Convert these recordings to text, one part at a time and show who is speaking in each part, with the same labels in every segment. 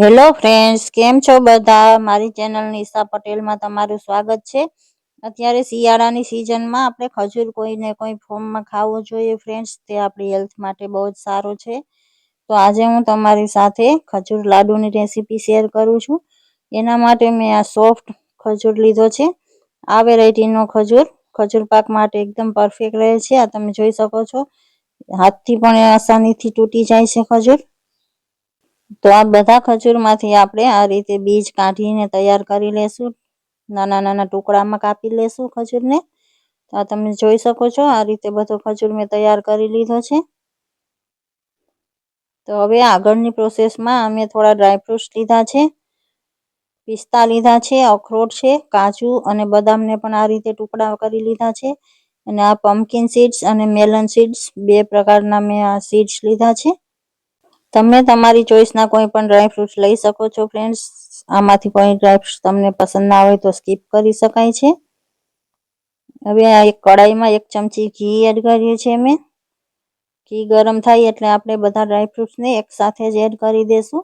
Speaker 1: Hello friends, કેમ છો બધા? મારી ચેનલ નિશા પટેલમાં તમારું સ્વાગત છે. અત્યારે શિયાળાની સિઝનમાં આપણે ખજૂર કોઈને કોઈ ફોર્મમાં ખાવું જોઈએ ફ્રેન્ડ્સ, તે આપણી હેલ્થ માટે બહુ જ સારું છે. તો આજે હું તમારી સાથે ખજૂર લાડુની રેસીપી શેર કરું છું. એના માટે મેં આ સોફ્ટ ખજૂર લીધો છે. આ વેરાયટીનો ખજૂર ખજૂર પાક માટે એકદમ પરફેક્ટ રહે છે. આ તમે જોઈ શકો છો. હાથથી પણ આસાનીથી તૂટી જાય છે ખજૂર. તો આ બધા ખજૂરમાંથી આપણે આ રીતે બીજ કાઢીને તૈયાર કરી લેશું. નાના નાના ટુકડામાં કાપી લેશું ખજૂરને. તો તમે જોઈ શકો છો, આ રીતે બધો ખજૂર મેં તૈયાર કરી લીધો છે. તો હવે આગળની પ્રોસેસમાં અમે થોડા ડ્રાયફ્રૂટ્સ લીધા છે. પિસ્તા લીધા છે, અખરોટ છે, કાજુ અને બદામને પણ આ રીતે ટુકડા કરી લીધા છે. અને આ પમ્પકિન સીડ્સ અને મેલન સીડ્સ બે પ્રકારના મેં આ સીડ્સ લીધા છે. તમે તમારી ચોઈસના કોઈ પણ ડ્રાયફ્રૂટ્સ લઈ શકો છો ફ્રેન્ડ્સ આમાંથી કોઈ ડ્રાયફ્રૂટ્સ તમને પસંદ ના હોય તો સ્કીપ કરી શકાય છે. હવે આ એક કડાઈમાં એક ચમચી ઘી એડ કર્યું છે મેં ઘી ગરમ થાય એટલે આપણે બધા ડ્રાયફ્રૂટ્સને એકસાથે જ એડ કરી દઈશું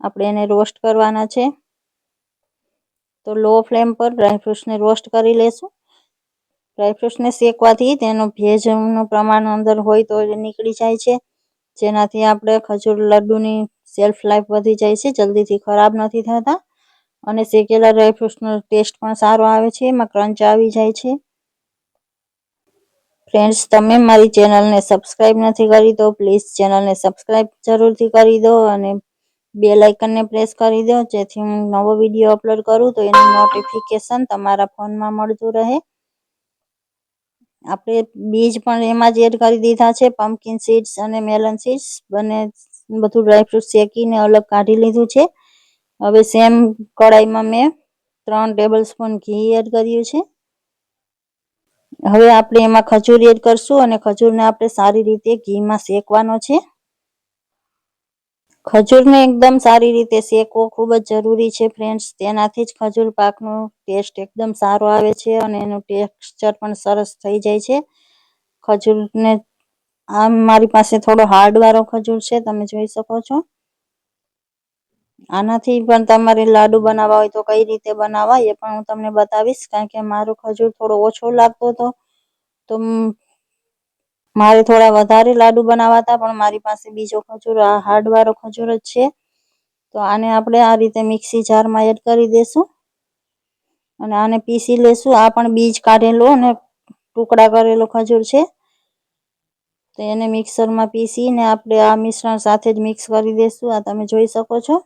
Speaker 1: આપણે એને રોસ્ટ કરવાના છે. તો લો ફ્લેમ પર ડ્રાયફ્રૂટ્સને રોસ્ટ કરી લેશું. ડ્રાયફ્રૂટ્સને શેકવાથી તેનું ભેજનું પ્રમાણ અંદર હોય તો નીકળી જાય છે. જેનાથી આપણે ખજૂર લડ્ડુની સેલ્ફ લાઈફ વધી જાય છે, જલ્દીથી ખરાબ નથી થતા. અને શેકેલા ડ્રાયફ્રૂટ્સનો ટેસ્ટ પણ સારો આવે છે, એમાં ક્રંચ આવી જાય છે. ફ્રેન્ડ્સ તમે મારી ચેનલને સબસ્ક્રાઈબ નથી કરી તો પ્લીઝ ચેનલને સબસ્ક્રાઈબ જરૂરથી કરી દો અને બે લાઇકનને પ્રેસ કરી દો, જેથી હું નવો વીડિયો અપલોડ કરું તો એનું નોટિફિકેશન તમારા ફોનમાં મળતું રહે. આપણે બીજ પણ એમાં જ એડ કરી દીધા છે. પમ્પકિન સીડ્સ અને મેલન સીડ્સ બંને બધું ડ્રાયફ્રૂટ શેકીને અલગ કાઢી લીધું છે. હવે સેમ કડાઈમાં મેં ત્રણ ટેબલ સ્પૂન ઘી એડ કર્યું છે. હવે આપણે એમાં ખજૂર એડ કરશું અને ખજૂરને આપણે સારી રીતે ઘીમાં શેકવાનો છે. ખજૂરને એકદમ સારી રીતે શેકવો ખૂબ જ જરૂરી છે ફ્રેન્ડ્સ તેનાથી જ ખજૂર પાકનો ટેસ્ટ એકદમ સારો આવે છે અને એનું ટેક્સચર પણ સરસ થઈ જાય છે. ખજૂરને આમ મારી પાસે થોડો હાર્ડવાળો ખજૂર છે, તમે જોઈ શકો છો. આનાથી પણ તમારે લાડુ બનાવવા હોય તો કઈ રીતે બનાવવા એ પણ હું તમને બતાવીશ, કારણ કે મારો ખજૂર થોડો ઓછો લાગતો હતો. તો મારે થોડા વધારે લાડુ બનાવવા હતા પણ મારી પાસે બીજો ખજૂર, આ હાર્ડવાળો ખજૂર જ છે. તો આને આપણે આ રીતે મિક્સી જારમાં એડ કરી દઈશું અને આને પીસી લેશું. આ પણ બીજ કાઢેલો અને ટુકડા કરેલો ખજૂર છે. તો એને મિક્સરમાં પીસીને આપણે આ મિશ્રણ સાથે જ મિક્સ કરી દઈશું આ તમે જોઈ શકો છો.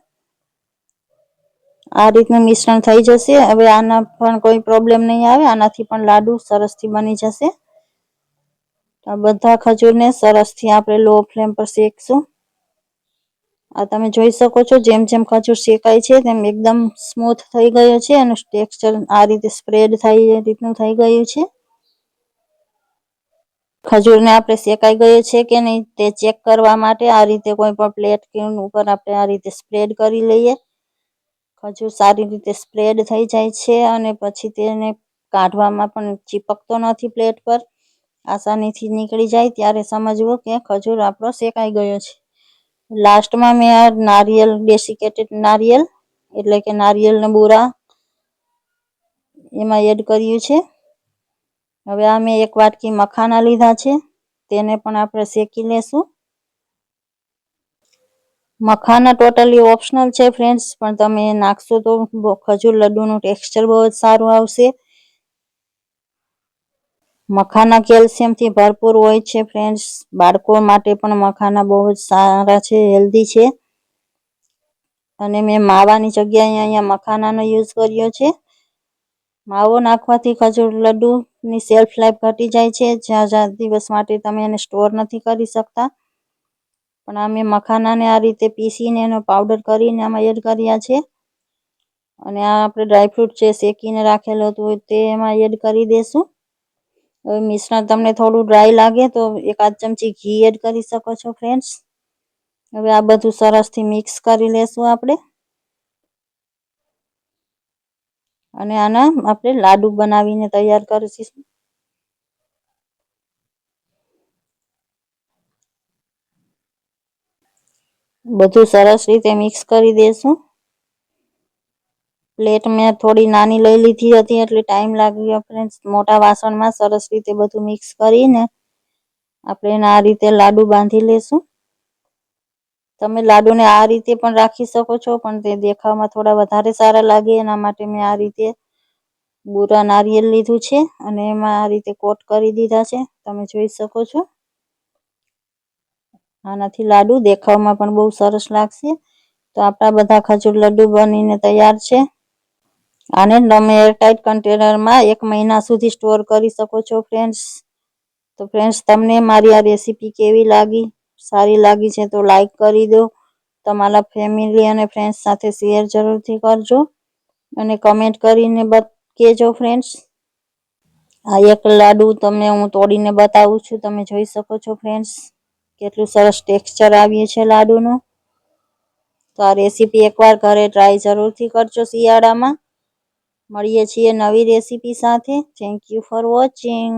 Speaker 1: આ રીતનું મિશ્રણ થઈ જશે. હવે આના પણ કોઈ પ્રોબ્લેમ નહીં આવે. આનાથી પણ લાડુ સરસથી બની જશે. આ બધા ખજૂરને સરસથી આપણે લો ફ્લેમ પર શેકશું. આ તમે જોઈ શકો છો, જેમ જેમ ખજૂર શેકાય છે, તેમ એકદમ સ્મૂથ થઈ ગયો છે અને ટેક્સચર આ રીતે સ્પ્રેડ થાય એ રીતનું થઈ ગયું છે. ખજૂરને આપણે શેકાઈ ગયો છે કે નહીં તે ચેક કરવા માટે આ રીતે કોઈ પણ પ્લેટ કે ઉપર આપણે આ રીતે સ્પ્રેડ કરી લઈએ. ખજૂર સારી રીતે સ્પ્રેડ થઈ જાય છે અને પછી તેને કાઢવામાં પણ ચીપકતો નથી પ્લેટ પર. આસાનીથી નીકળી જાય ત્યારે સમજવું કે ખજૂર આપણો શેકાઈ ગયો છે. લાસ્ટમાં મેં આ નારિયેલ ડેસિકેટેડ નારિયેલ, એટલે કે નારિયેલના બુરા એમાં એડ કર્યું છે. હવે આ મેં એક વાટકી મખાના લીધા છે, તેને પણ આપણે શેકી લેશું. મખાના ટોટલી ઓપ્શનલ છે ફ્રેન્ડ્સ પણ તમે નાખશો તો ખજૂર લડ્ડુનું ટેક્સચર બહુ જ સારું આવશે. મખાના કેલ્શિયમથી ભરપૂર હોય છે ફ્રેન્ડ્સ બાળકો માટે પણ મખાના બહુ જ સારા છે હેલ્ધી છે. અને મેં માવાની જગ્યાએ અહીંયા મખાનાનો યુઝ કર્યો છે. માવો નાખવાથી ખજૂર લડ્ડુની સેલ્ફ લાઈફ ઘટી જાય છે. જ્યાં જ્યાં દિવસ માટે તમે એને સ્ટોર નથી કરી શકતા. પણ અમે મખાનાને આ રીતે પીસીને એનો પાવડર કરીને આમાં એડ કર્યા છે. અને આ આપણે ડ્રાયફ્રૂટ જે શેકીને રાખેલું હતું તે એમાં એડ કરી દઈશું હવે મિશ્રણ તમને થોડું ડ્રાય લાગે તો એકાદ ચમચી ઘી એડ કરી શકો છો ફ્રેન્ડ્સ હવે આ બધું સરસથી મિક્સ કરી લેશું આપણે. અને આના આપણે લાડુ બનાવીને તૈયાર કરીશું. બધું સરસ રીતે મિક્સ કરી દઈશું પ્લેટ મેં થોડી નાની લઈ લીધી હતી, એટલે ટાઈમ લાગી ગયો ફ્રેન્ડ્સ મોટા વાસણમાં સરસ રીતે બધું મિક્સ કરીને આપણે એને આ રીતે લાડુ બાંધી લેશું. તમે લાડુને આ રીતે પણ રાખી શકો છો, પણ તે દેખાવમાં થોડા વધારે સારા લાગે. એના માટે મેં આ રીતે બુરા નારિયેલ લીધું છે, અને એમાં આ રીતે કોટ કરી દીધા છે. તમે જોઈ શકો છો. આનાથી લાડુ દેખાવમાં પણ બહુ સરસ લાગશે. તો આપણા બધા ખજૂર લડ્ડુ બનીને તૈયાર છે. આને તમે એરટાઇટ કન્ટેનરમાં એક મહિના સુધી સ્ટોર કરી શકો છો ફ્રેન્ડ્સ તો ફ્રેન્ડ્સ તમને મારી આ રેસીપી કેવી લાગી? સારી લાગી છે તો લાઈક કરી દો. તમારા ફેમિલી અને ફ્રેન્ડ્સ સાથે શેર જરૂરથી કરજો અને કમેન્ટ કરીને કહેજો ફ્રેન્ડ્સ આ એક લાડુ તમને હું તોડીને બતાવું છું. તમે જોઈ શકો છો ફ્રેન્ડ્સ કેટલું સરસ ટેક્સચર આવ્યું છે લાડુનું. તો આ રેસીપી એકવાર ઘરે ટ્રાય જરૂરથી કરજો શિયાળામાં. મળીએ છીએ નવી રેસીપી સાથે. Thank you for watching